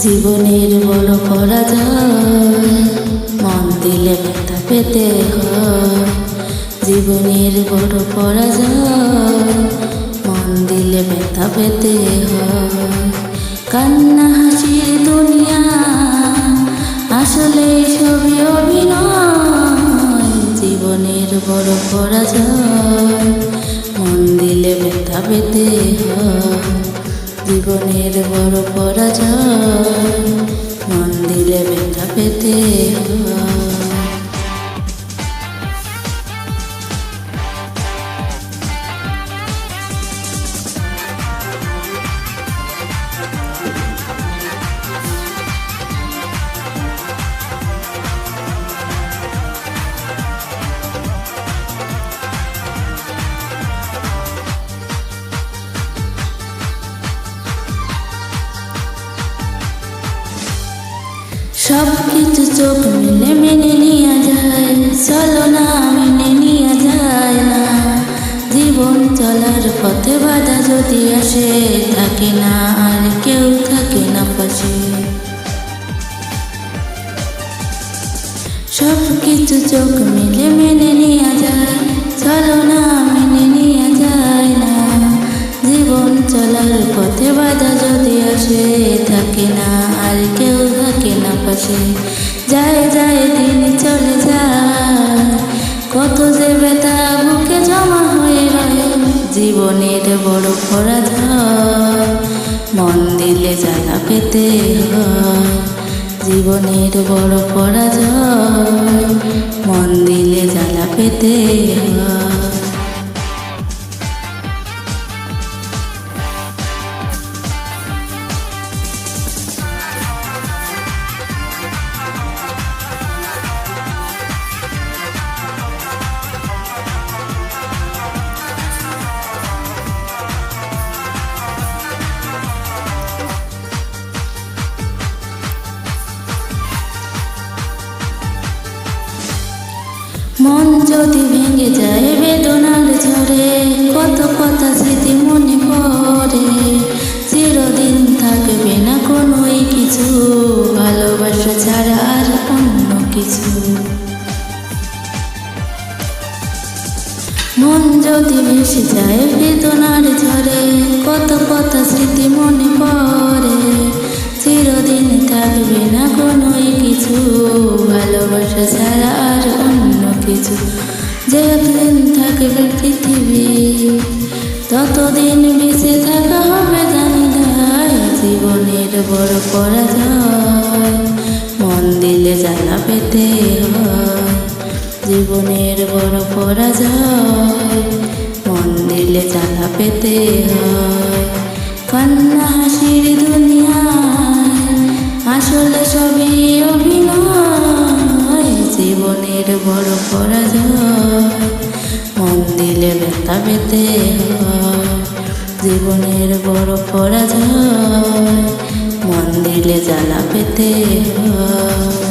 জীবনের বড় পরাজয়, মন দিলে ব্যথা পেতে হয়। জীবনের বড় পরাজয়, মন দিলে ব্যথা পেতে হয়। কান্না হাসির দুনিয়া, আসলে ছবি অভিনয়। জীবনের বড় পরাজয়, মন দিলে ব্যথা পেতে হয়। জীবনের বড় পরাজয় মন দিলে ব্যথা পেতে হয়। সব কিছু চোখ মিলে মেনে নিয়ে যায়। চলো না, মেনে নিয়ে যায় না। জীবন চলার পথে বাধা যদি আসে, থাকে না আর কেউ। থাকে না, আর কেউ থাকে না পাশে। যায় যায়, দিন চলে যায়। কত যে ব্যথা বুকে জমা হয়ে রয়ে জীবনের বড় পরাজয় মন দিলে জ্বালা পেতে জীবনের বড় পরাজয় মন দিলে জ্বালা পেতে হয়। মন যদি ভেঙে যায় বেদনার ঝরে কত কথা স্মৃতি মনে পড়ে। চিরদিন থাকবে না কোনোই কিছু, ভালোবাসা ছাড়া আর অন্য কিছু। মন যদি ভেসে যায় বেদনার ঝরে কত কথা স্মৃতি মনে পড়ে। চিরদিন থাকবে না কোনোই কিছু, ভালোবাসা ছাড়া আর অন্য কিছু যেদিন থাকবে পৃথিবী, ততদিন বেঁচে থাকা হবে জানি জীবনের বড় পরাজয়, মন দিলে জ্বালা পেতে হয়। জীবনের বড় পরাজয়, মন দিলে জ্বালা পেতে হয়। কান্না হাসির দুনিয়ায় আসলে সবই জীবনের বড় পরাজয়। মন দিলে ব্যথা পেতে জীবনের বড় পরাজয়। মন দিলে জ্বালা পেতে হয়।